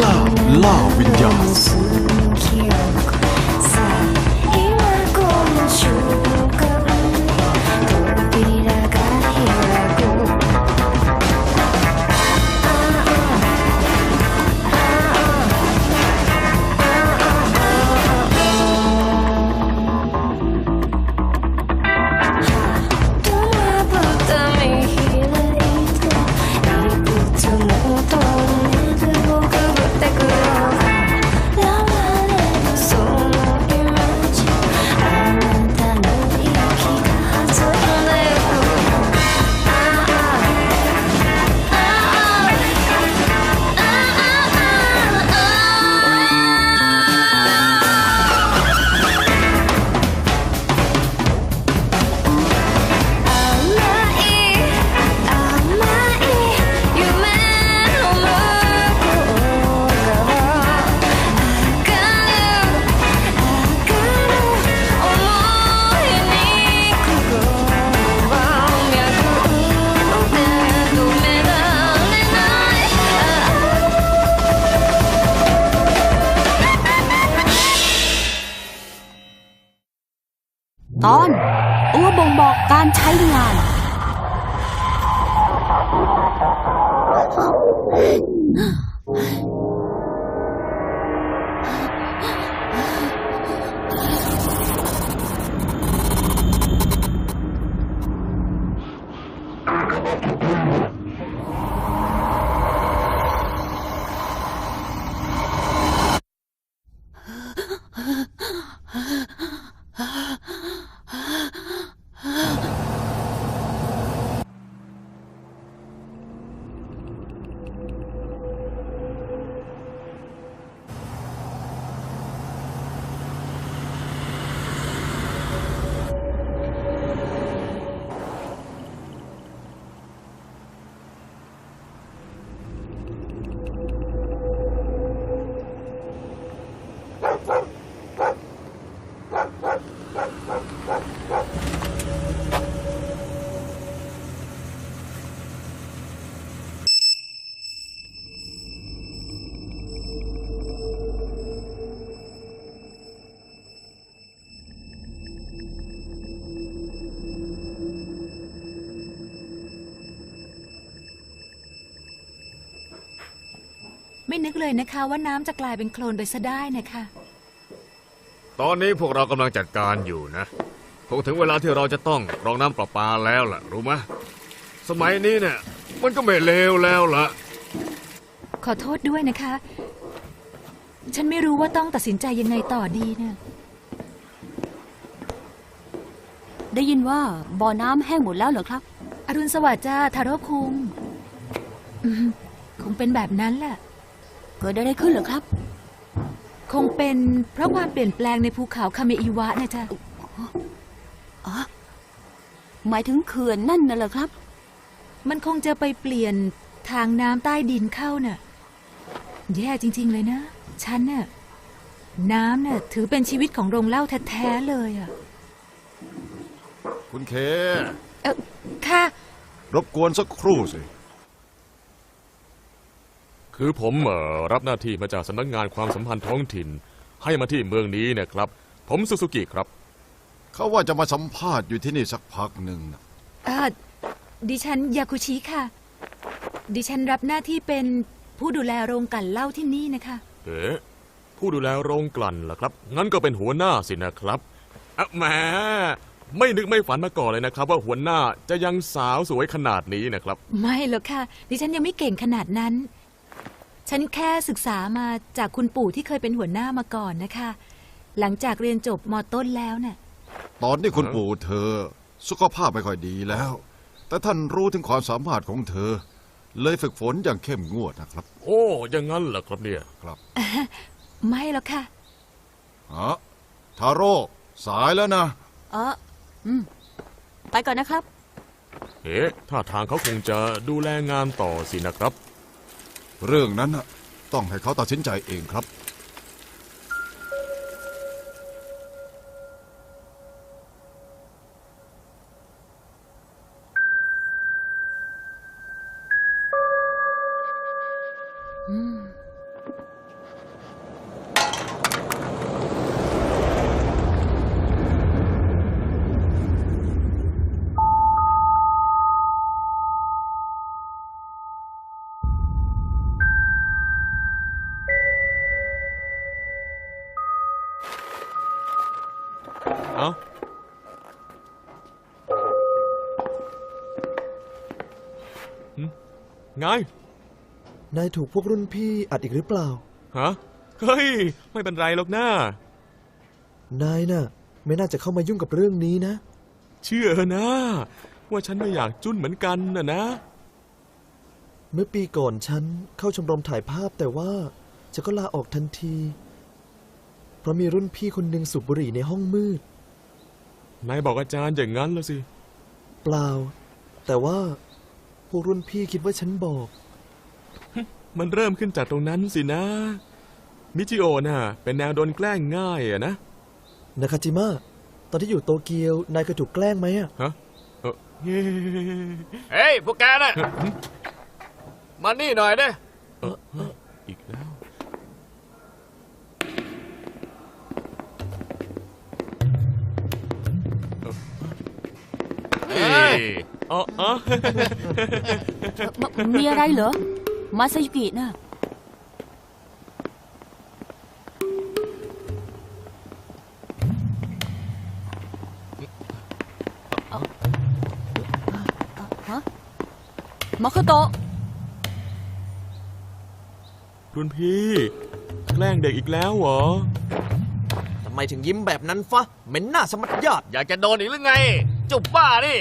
Love, Love with Jazz. นึกเลยนะคะว่าน้ำจะกลายเป็นโคลนไปซะได้นะคะ ตอนนี้พวกเรากำลังจัดการอยู่นะ คงถึงเวลาที่เราจะต้องรองน้ำประปาแล้วล่ะ รู้ไหมสมัยนี้เนี่ย มันก็ไม่เลวแล้วล่ะ ขอโทษด้วยนะคะ ฉันไม่รู้ว่าต้องตัดสินใจยังไงต่อดีเนี่ยได้ยินว่าบ่อน้ำแห้งหมดแล้วเหรอครับ อรุณสวัสดิ์จ้าทาโร่คุงอืมคงเป็นแบบนั้นแหละ เกิดอะไรขึ้นเหรอครับ คงเป็นเพราะความเปลี่ยนแปลงในภูเขาคาเมอิวะนะจ๊ะหมายถึงเขื่อนนั่นน่ะเหรอครับ มันคงจะไปเปลี่ยนทางน้ำใต้ดินเข้าน่ะ แย่จริง ๆ เลยนะ ฉันน่ะน้ำน่ะถือเป็นชีวิตของโรงเหล้าแท้ๆเลยอะ คุณเค เออค่ะ รบกวนสักครู่สิ คือผมเอ่อรับหน้าที่มาจากสำนักงานความสัมพันธ์ท้องถิ่น ให้มาที่เมืองนี้เนี่ยครับ ผมซูซูกิครับ เขาว่าจะมาสัมภาษณ์อยู่ที่นี่สักพักหนึ่งนะเออดิฉันยาคุชิค่ะ ดิฉันรับหน้าที่เป็นผู้ดูแลโรงกลั่นเหล้าที่นี่นะคะ เอ๊ะผู้ดูแลโรงกลั่นล่ะครับ งั้นก็เป็นหัวหน้าสินะครับอะแหมไม่นึกไม่ฝันมาก่อนเลยนะครับ ว่าหัวหน้าจะยังสาวสวยขนาดนี้นะครับ ไม่หรอกค่ะ ดิฉันยังไม่เก่งขนาดนั้น ฉันแค่ศึกษามาจากคุณปู่ที่เคยเป็นหัวหน้ามาก่อนนะคะ หลังจากเรียนจบมต้นแล้วน่ะ ตอนนี้คุณปู่เธอ สุขภาพไม่ค่อยดีแล้ว แต่ท่านรู้ถึงความสามารถของเธอ เลยฝึกฝนอย่างเข้มงวดนะครับ โอ้อยังงั้นเหรอครับเนี่ย ครับไม่หรอกค่ะฮะทาโร่สายแล้วนะ เอออืมไปก่อนนะครับ เอ๊ะถ้าทางเขาคงจะดูแลงานต่อสินะครับ เรื่องนั้นน่ะต้องให้เขาตัดสินใจเองครับ ไง นายถูกพวกรุ่นพี่อัดอีกหรือเปล่า ฮะ เฮ้ย ไม่เป็นไรหรอกนะนายน่ะ ไม่น่าจะเข้ามายุ่งกับเรื่องนี้นะ เชื่อนะ ว่าฉันไม่อยากจุ้นเหมือนกันนะนะ เมื่อปีก่อนฉันเข้าชมรมถ่ายภาพแต่ว่าฉันก็ลาออกทันที เพราะมีรุ่นพี่คนหนึ่งสูบบุหรี่ในห้องมืด นายบอกอาจารย์อย่างนั้นแล้วสิ เปล่า แต่ว่า พวกรุ่นพี่คิดว่าฉันบอก มันเริ่มขึ้นจากตรงนั้นสินะ มิจิโอะน่ะ เป็นแนวโดนแกล้งง่ายอะนะ นาคาจิมะตอนที่อยู่โตเกียวนายเคยถูกแกล้งไหมอะฮะเออเฮ้เฮ้ยพวกแกน่ะมานี่หน่อยเด้เออเอออีกแล้ว เฮ้ย อ๋ออ๋อมมีอะไรเหรอ มาซายุกิน่ะ ฮะมาโคโตะรุ่นพี่ แกล้งเด็กอีกแล้วเหรอ ทำไมถึงยิ้มแบบนั้นฟะเหม็นหน้าสมัดยอดอยากจะโดนอีกหรือไง จุบบ้านี่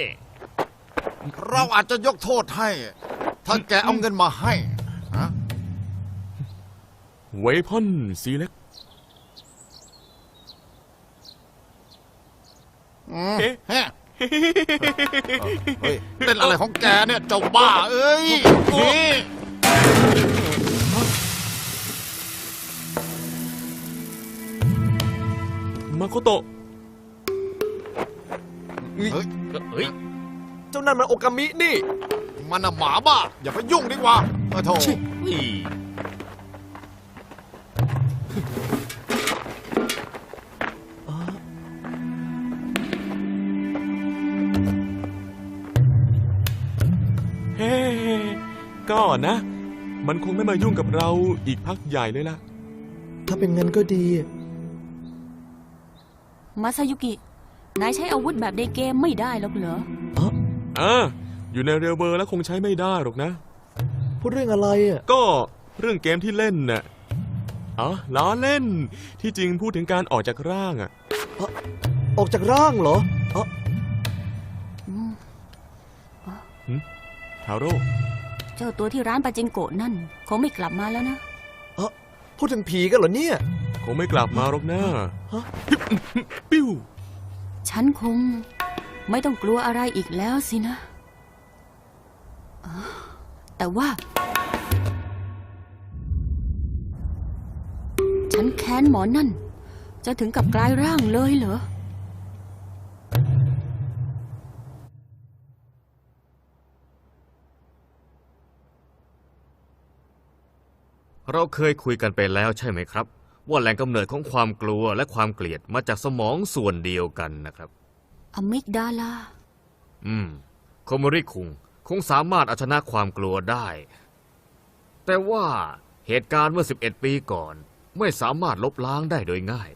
เราอาจจะยกโทษให้ ถ้าแกเอาเงินมาให้ฮะเวพอนซีเล็ก อืมเอ๊ะเฮ้เฮ้ยเล่นอะไรของแกเนี่ยเจ้าบ้าเอ้ยนี่มาโคโตะเฮ้ยเฮ้ย เจ้านั่นมันโอกามินี่ มันน่ะหมาบ้า อย่าไปยุ่งดีกว่าเออโถนี่เฮ้ก็นะ มันคงไม่มายุ่งกับเราอีกพักใหญ่เลยล่ะ ถ้าเป็นงั้นก็ดี มาซายุกิ นายใช้อาวุธแบบในเกมไม่ได้หรอกเหรอ อ่าอยู่ในเรลเบอร์แล้วคงใช้ไม่ได้หรอกนะ พูดเรื่องอะไรอะก็เรื่องเกมที่เล่นน่ะอ๋อล้อเล่น ที่จริงพูดถึงการออกจากร่างอะออกจากร่างเหรอเอ๋อทาโร่เจ้าตัวที่ร้านปาจิงโกะนั่น คงไม่กลับมาแล้วนะเอ๋อพูดถึงผีกันเหรอเนี่ย คงไม่กลับมาหรอกนะฮะ ปิ้ว ฉันคง ไม่ต้องกลัวอะไรอีกแล้วสินะ แต่ว่า ฉันแค้นหมอนั่น จะถึงกับกลายร่างเลยเหรอเราเคยคุยกันไปแล้วใช่ไหมครับ ว่าแหล่งกำเนิดของความกลัวและความเกลียดมาจากสมองส่วนเดียวกันนะครับ อมิกดาลา อืมโคโมริคุงคงสามารถเอาชนะความกลัวได้ แต่ว่าเหตุการณ์เมื่อ 11 ปีก่อน ไม่สามารถลบล้างได้โดยง่าย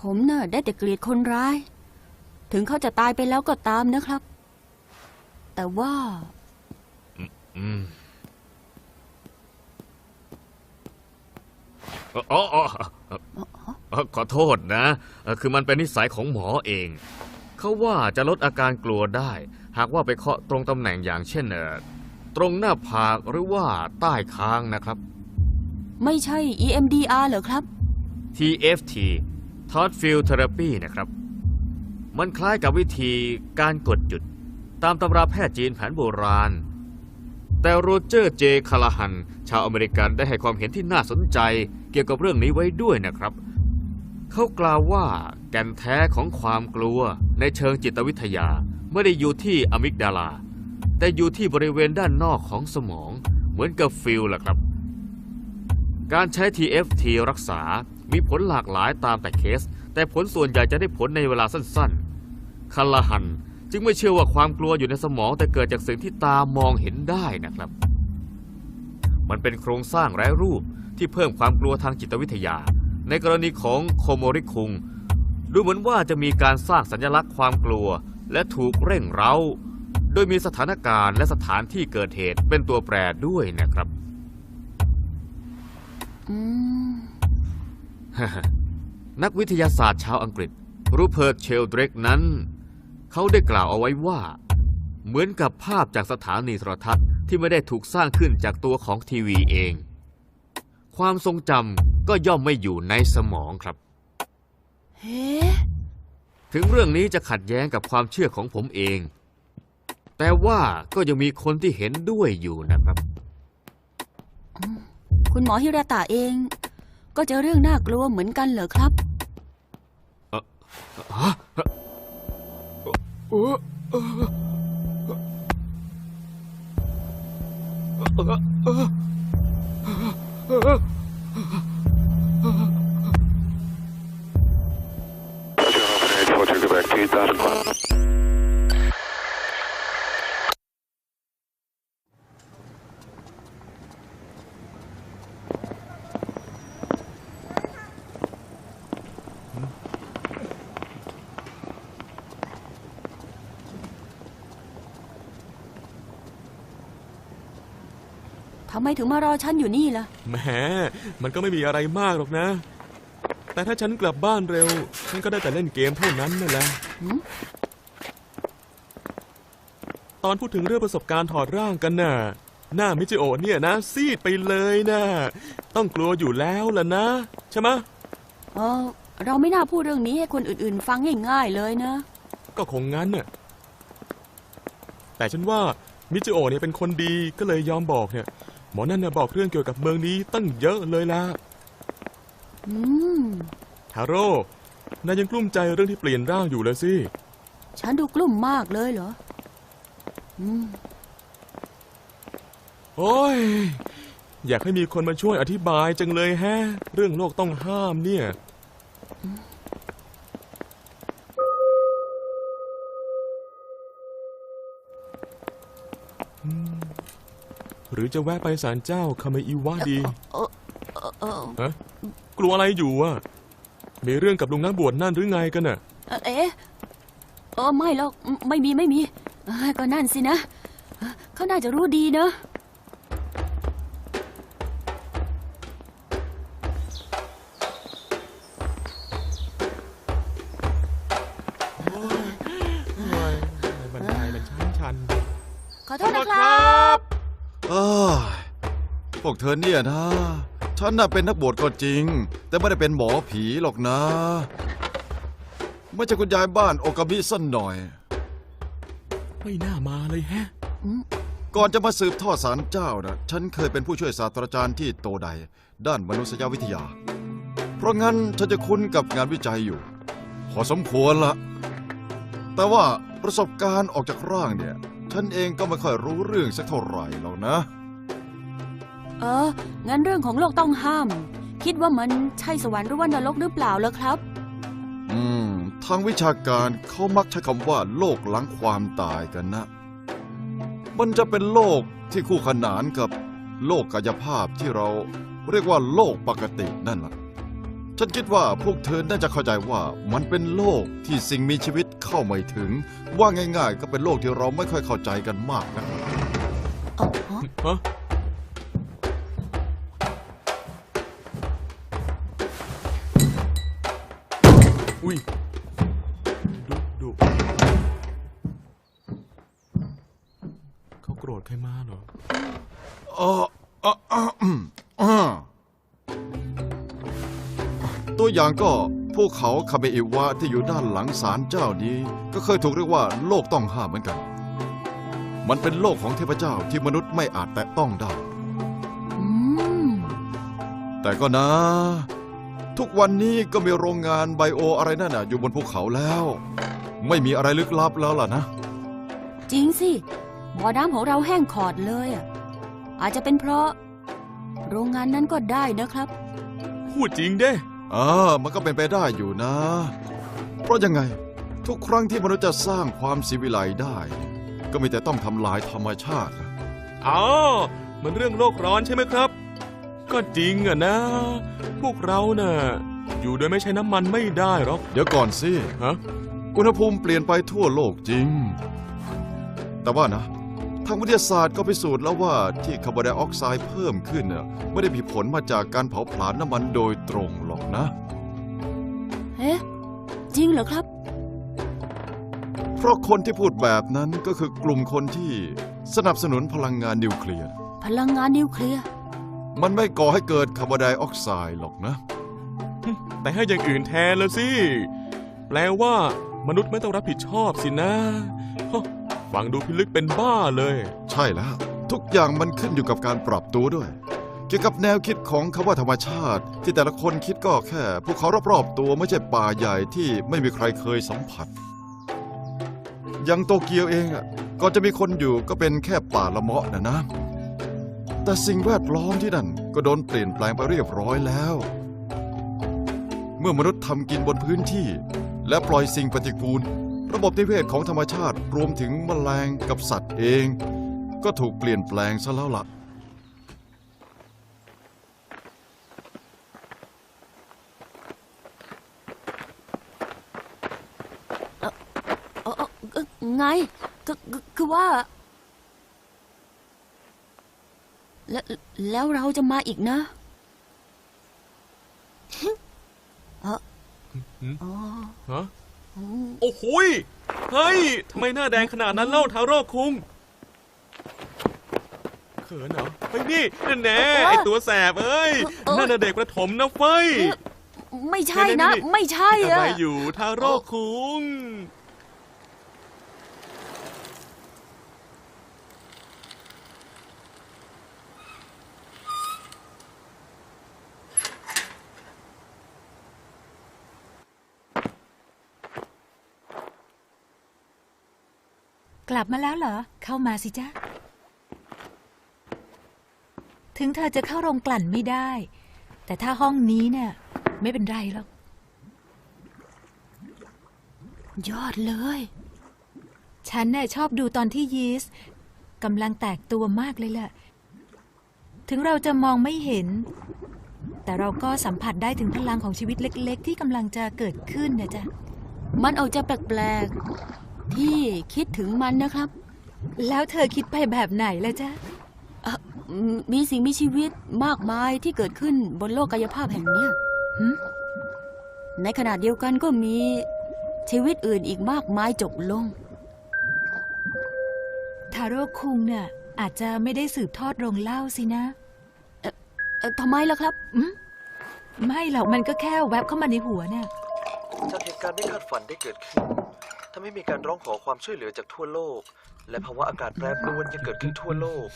ผมน่ะได้แต่เกลียดคนร้าย ถึงเขาจะตายไปแล้วก็ตามนะครับ แต่ว่า อืมอ๋ออ๋อ อ๋ออ๋อขอโทษนะเอ่อคือมันเป็นนิสัยของหมอเอง เขาว่าจะลดอาการกลัวได้ หากว่าไปเคาะตรงตำแหน่งอย่างเช่นเอ่อตรงหน้าผากหรือว่าใต้คางนะครับ ไม่ใช่ EMDR เหรอครับ TFT Thought Field Therapy นะครับ มันคล้ายกับวิธีการกดจุด ตามตำราแพทย์จีนแผนโบราณ แต่โรเจอร์เจคาลาฮัน ชาวอเมริกันได้ให้ความเห็นที่น่าสนใจเกี่ยวกับเรื่องนี้ไว้ด้วยนะครับ เขากล่าวว่าแก่นแท้ของความกลัวในเชิงจิตวิทยาไม่ได้อยู่ที่อะมิกดาลา แต่อยู่ที่บริเวณด้านนอกของสมอง เหมือนกับฟิลล่ะครับ การใช้ TFT รักษา มีผลหลากหลายตามแต่เคส แต่ผลส่วนใหญ่จะได้ผลในเวลาสั้นๆคาลาฮันจึงไม่เชื่อว่าความกลัวอยู่ในสมองแต่เกิดจากสิ่งที่ตามองเห็นได้นะครับ มันเป็นโครงสร้างไร้รูปที่เพิ่มความกลัวทางจิตวิทยา ในกรณีของโคโมริคุง ดูเหมือนว่าจะมีการสร้างสัญลักษณ์ความกลัว และถูกเร่งเร้า โดยมีสถานการณ์และสถานที่เกิดเหตุเป็นตัวแปรด้วยนะครับอืมนักวิทยาศาสตร์ชาวอังกฤษ รูเพิร์ตเชลเดรกนั้น เขาได้กล่าวเอาไว้ว่า เหมือนกับภาพจากสถานีโทรทัศน์ที่ไม่ได้ถูกสร้างขึ้นจากตัวของทีวีเอง ความทรงจำ ก็ย่อมไม่อยู่ในสมองครับ เฮ้ถึงเรื่องนี้จะขัดแย้งกับความเชื่อของผมเอง แต่ว่าก็ยังมีคนที่เห็นด้วยอยู่นะครับ คุณหมอฮิราตะเอง ก็เจอเรื่องน่ากลัวเหมือนกันเหรอครับ Sierra 10842, Quebec, 8000. ทำไมถึงมารอฉันอยู่นี่ล่ะ แหมมันก็ไม่มีอะไรมากหรอกนะ แต่ถ้าฉันกลับบ้านเร็ว ฉันก็ได้แต่เล่นเกมเท่านั้นนั่นแหละ หืม ตอนพูดถึงเรื่องประสบการณ์ถอดร่างกันน่ะ หน้ามิจิโอะเนี่ยนะ ซีดไปเลยนะต้องกลัวอยู่แล้วล่ะนะ ใช่ไหมะ เออเราไม่น่าพูดเรื่องนี้ให้คนอื่นๆ ฟังง่ายๆเลยนะ ก็คงงั้นน่ะ แต่ฉันว่ามิจิโอะเนี่ยเป็นคนดีก็เลยยอมบอกเนี่ย หมอนั่นน่ะบอกเรื่องเกี่ยวกับเมืองนี้ตั้งเยอะเลยล่ะอืมทาโร่นายยังกลุ้มใจเรื่องที่เปลี่ยนร่างอยู่เลยสิ ฉันดูกลุ่มมากเลยเหรอ อืม โอ้ย อยากให้มีคนมาช่วยอธิบายจังเลยแฮะ เรื่องโลกต้องห้ามเนี่ย หรือจะแวะไปศาลเจ้าคาเมอิวะดีเออเออเออฮะกลัวอะไรอยู่อะมีเรื่องกับลุงนักบวชนั่นหรือไงกันน่ะเอ่อเอ๊ะเออไม่หรอกไม่มีไม่มีเอ้ยก็นั่นสินะ เขาน่าจะรู้ดีเนอะ วกเธอเนี่ยนะ ฉันน่ะเป็นนักบวชก็จริง แต่ไม่ได้เป็นหมอผีหรอกนะ ไม่ใช่คุณยายบ้านโอกามิสันหน่อย ไม่น่ามาเลยแฮะ ก่อนจะมาสืบทอดสารเจ้านะฉันเคยเป็นผู้ช่วยศาสตราจารย์ที่โตไดด้านมนุษยวิทยา เพราะงั้นฉันจะคุ้นกับงานวิจัยอยู่ พอสมควรละ แต่ว่าประสบการณ์ออกจากร่างเนี่ย ฉันเองก็ไม่ค่อยรู้เรื่องสักเท่าไหร่หรอกนะ เออ งั้นเรื่องของโลกต้องห้าม คิดว่ามันใช่สวรรค์หรือว่านรกหรือเปล่าล่ะครับ อืม ทางวิชาการเขามักใช้คำว่า โลกหลังความตายกันนะ มันจะเป็นโลกที่คู่ขนานกับโลกกายภาพที่เราเรียกว่าโลกปกตินั่นแหละฉันคิดว่าพวกเธอน่าจะเข้าใจว่ามันเป็นโลกที่สิ่งมีชีวิตเข้าไม่ถึง ว่าง่ายๆ ก็เป็นโลกที่เราไม่ค่อยเข้าใจกันมากนะอ๋อฮะ อย่างก็ภูเขาคาเบอิวะที่อยู่ด้านหลังศาลเจ้านี้ ก็เคยถูกเรียกว่าโลกต้องห้ามเหมือนกัน มันเป็นโลกของเทพเจ้าที่มนุษย์ไม่อาจแตะต้องได้อืมแต่ก็นะ ทุกวันนี้ก็มีโรงงานไบโออะไรนั่นน่ะอยู่บนภูเขาแล้ว ไม่มีอะไรลึกลับแล้วล่ะนะ จริงสิบ่อน้ำของเราแห้งขอดเลยอะอาจจะเป็นเพราะ โรงงานนั้นก็ได้นะครับ พูดจริงเด้เออมันก็เป็นไปได้อยู่นะ เพราะยังไง ทุกครั้งที่มนุษย์จะสร้างความสิวิไลได้ ก็มีแต่ต้องทำลายธรรมชาตินะอ๋อมันเรื่องโลกร้อนใช่ไหมครับ ก็จริงอะนะ พวกเราเน่ะอยู่โดยไม่ใช้น้ำมันไม่ได้หรอกเดี๋ยวก่อนสิ ฮะ อุณหภูมิเปลี่ยนไปทั่วโลกจริง แต่ว่านะ ทางวิทยาศาสตร์ก็พิสูจน์แล้วว่าที่คาร์บอนไดออกไซด์เพิ่มขึ้นน่ะไม่ได้มีผลมาจากการเผาผลาญน้ำมันโดยตรงหรอกนะ เอ๊ะ จริงเหรอครับ เพราะคนที่พูดแบบนั้นก็คือกลุ่มคนที่สนับสนุนพลังงานนิวเคลียร์ พลังงานนิวเคลียร์ มันไม่ก่อให้เกิดคาร์บอนไดออกไซด์หรอกนะ แต่ให้อย่างอื่นแทนแล้วสิ แปลว่ามนุษย์ไม่ต้องรับผิดชอบสินะฮะ ฟังดูพิลึกเป็นบ้าเลย ใช่แล้ว ทุกอย่างมันขึ้นอยู่กับการปรับตัวด้วย เกี่ยวกับแนวคิดของคำว่าธรรมชาติ ที่แต่ละคนคิดก็แค่ภูเขารอบๆตัวไม่ใช่ป่าใหญ่ที่ไม่มีใครเคยสัมผัสอย่างโตเกียวเองอะก่อนจะมีคนอยู่ก็เป็นแค่ป่าละเมาะนะนะ แต่สิ่งแวดล้อมที่นั่นก็โดนเปลี่ยนแปลงไปเรียบร้อยแล้ว เมื่อมนุษย์ทำกินบนพื้นที่ และปล่อยสิ่งปฏิกูล ระบบนิเวศของธรรมชาติรวมถึงแมลงกับสัตว์เอง ก็ถูกเปลี่ยนแปลงซะแล้วล่ะเออเออเอ่อไงก็ก็คือว่า แล้วแล้วเราจะมาอีกนะเออหืมอ๋อ ฮะอืม โอ้โหยเฮ้ยทำไมหน้าแดงขนาดนั้นเล่าทาโร่คุงเขินเหรอเฮ้ยนี่นั่นแน่ไอตัวแสบเอ้ยนั่นน่ะเด็กประถมนะเฟ้ย ไม่ใช่นะนี่ๆๆไม่ใช่ทำอะ ไมอยู่ทาโร่คุง กลับมาแล้วเหรอ เข้ามาสิจ๊ะถึงเธอจะเข้าโรงกลั่นไม่ได้ แต่ถ้าห้องนี้เนี่ย ไม่เป็นไรหรอก ยอดเลย ฉันเนี่ยชอบดูตอนที่ยีสต์กำลังแตกตัวมากเลยแหละ ถึงเราจะมองไม่เห็น แต่เราก็สัมผัสได้ถึงพลังของชีวิตเล็ก ๆ ที่กำลังจะเกิดขึ้นนะจ๊ะ มันออกจะแปลกๆ ที่คิดถึงมันนะครับ แล้วเธอคิดไปแบบไหนล่ะจ๊ะเอ่อมมีสิ่งมีชีวิตมากมายที่เกิดขึ้นบนโลกกายภาพแห่งเนี้ยหึในขณะเดียวกันก็มีชีวิตอื่นอีกมากมายจบลง ทาโร่คุงเนี่ยอาจจะไม่ได้สืบทอดโรงเล่าสินะ เอ่อทำไมล่ะครับอืมไม่หรอกมันก็แค่แวบเข้ามาในหัวเนี่ย จากเหตุการณ์ไม่คาดฝันได้เกิดขึ้น ทำให้มีการร้องขอความช่วยเหลือจากทั่วโลก และภาวะอากาศแปรปรวนยังเกิดขึ้นทั่วโลก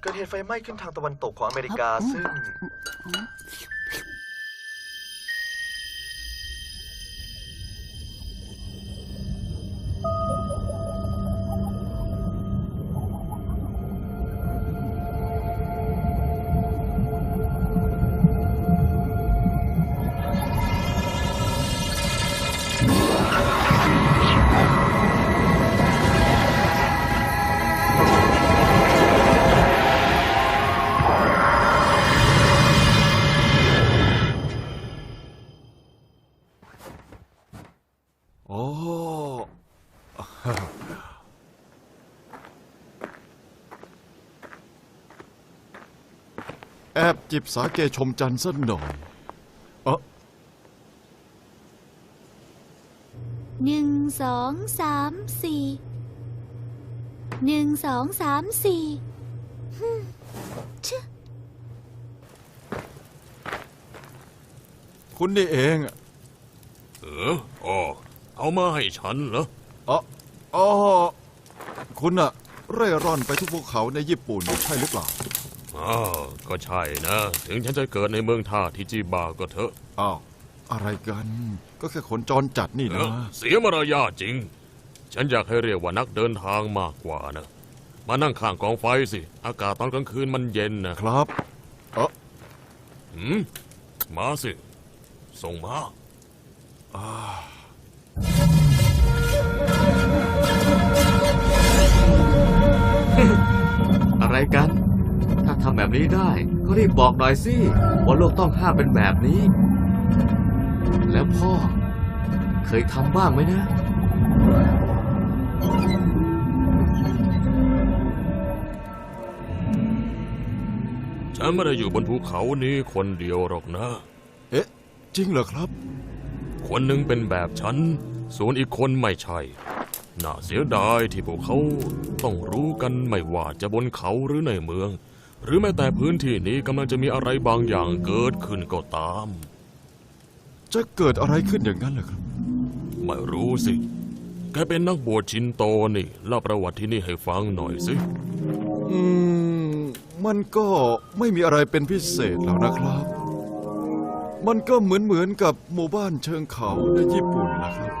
เกิดเหตุไฟไหม้ขึ้นทางตะวันตกของอเมริกาซึ่ง จิบสาเกชมจันทร์สักหน่อยเออหนึ่งสองสามสี่หนึ่งสองสามสี่ฮึ่มชะคุณนี่เองอะเอออ๋อเอามาให้ฉันเหรอ อ๋ออ๋อคุณอะเร่ร่อนไปทุกภูเขาในญี่ปุ่นใช่หรือเปล่า อ้าวก็ใช่นะ ถึงฉันจะเกิดในเมืองท่าทิจิบาก็เถอะอ้าวอะไรกัน ก็แค่ขนจรจัดนี่เอนะอเสียมารยาทจริง ฉันอยากให้เรียกว่านักเดินทางมากกว่านะ มานั่งข้างกองไฟสิ อากาศตอนกลางคืนมันเย็นนะครับเออหืมมาสิ ส่งมาอะาทำแบบนี้ได้ก็ก็รีบบอกหน่อยสิว่าโลกต้องห้ามเป็นแบบนี้ แล้วพ่อ เคยทำบ้างไหมนะ ฉันไม่ได้อยู่บนภูเขานี้คนเดียวหรอกนะ เอ๊ะ จริงเหรอครับ คนหนึ่งเป็นแบบฉัน ส่วนอีกคนไม่ใช่ น่าเสียดายที่พวกเขาต้องรู้กันไม่ว่าจะบนเขาหรือในเมือง หรือแม้แต่พื้นที่นี้กำลังจะมีอะไรบางอย่างเกิดขึ้นก็ตาม จะเกิดอะไรขึ้นอย่างนั้นเหรอครับ ไม่รู้สิ แกเป็นนักบวชชินโตนี่เล่าประวัติที่นี่ให้ฟังหน่อยสิ อืม มันก็ไม่มีอะไรเป็นพิเศษแล้วนะครับ มันก็เหมือนเหมือนกับหมู่บ้านเชิงเขาในญี่ปุ่นนะครับ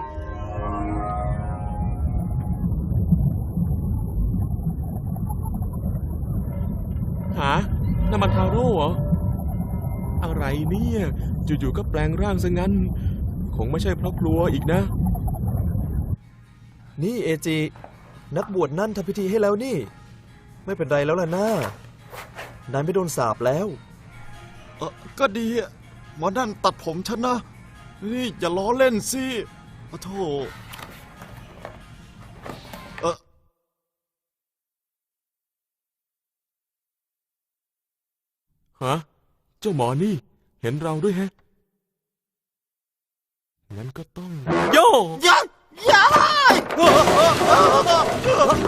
เนี่ย อยู่ๆก็แปลงร่างซะงั้น คงไม่ใช่เพราะกลัวอีกนะ นี่เอจิ นักบวชนั่นทำพิธีให้แล้วนี่ ไม่เป็นไรแล้วล่ะนะนายไม่โดนสาปแล้ว เออก็ดีอะหมอนั่นตัดผมฉันนะ นี่อย่าล้อเล่นสิโอ้โธ่เออฮะ เจ้าหมอนี่ เห็นเราด้วยแฮะ งั้นก็ต้อง โยยักย้าย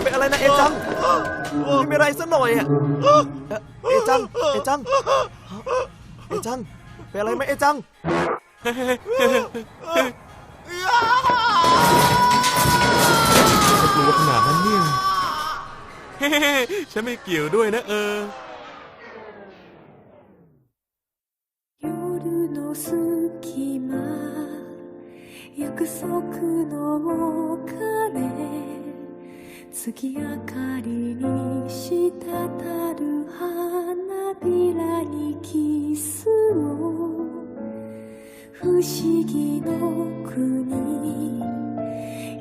เป็นอะไรนะเอจังไม่เป็นไรสักหน่อยอะเอ่อเอจัง เอจัง เอจัง เป็นอะไรไหมเอจังจะกลัวขนาดนั้นเนี่ย ฉันไม่เกี่ยวด้วยนะเออ 約束の鐘月明かりに滴る花びらにキスを不思議の国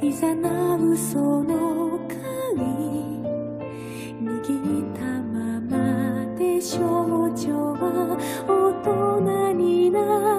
いざなうその鍵握ったままで少女は大人になれ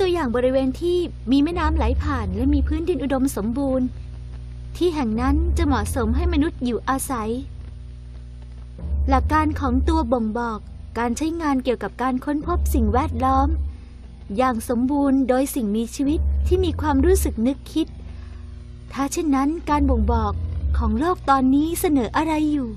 ตัวอย่างบริเวณที่มีแม่น้ำไหลผ่านและมีพื้นดินอุดมสมบูรณ์ ที่แห่งนั้นจะเหมาะสมให้มนุษย์อยู่อาศัย หลักการของตัวบ่งบอกการใช้งานเกี่ยวกับการค้นพบสิ่งแวดล้อม อย่างสมบูรณ์โดยสิ่งมีชีวิตที่มีความรู้สึกนึกคิด ถ้าเช่นนั้นการบ่งบอกของโลกตอนนี้เสนออะไรอยู่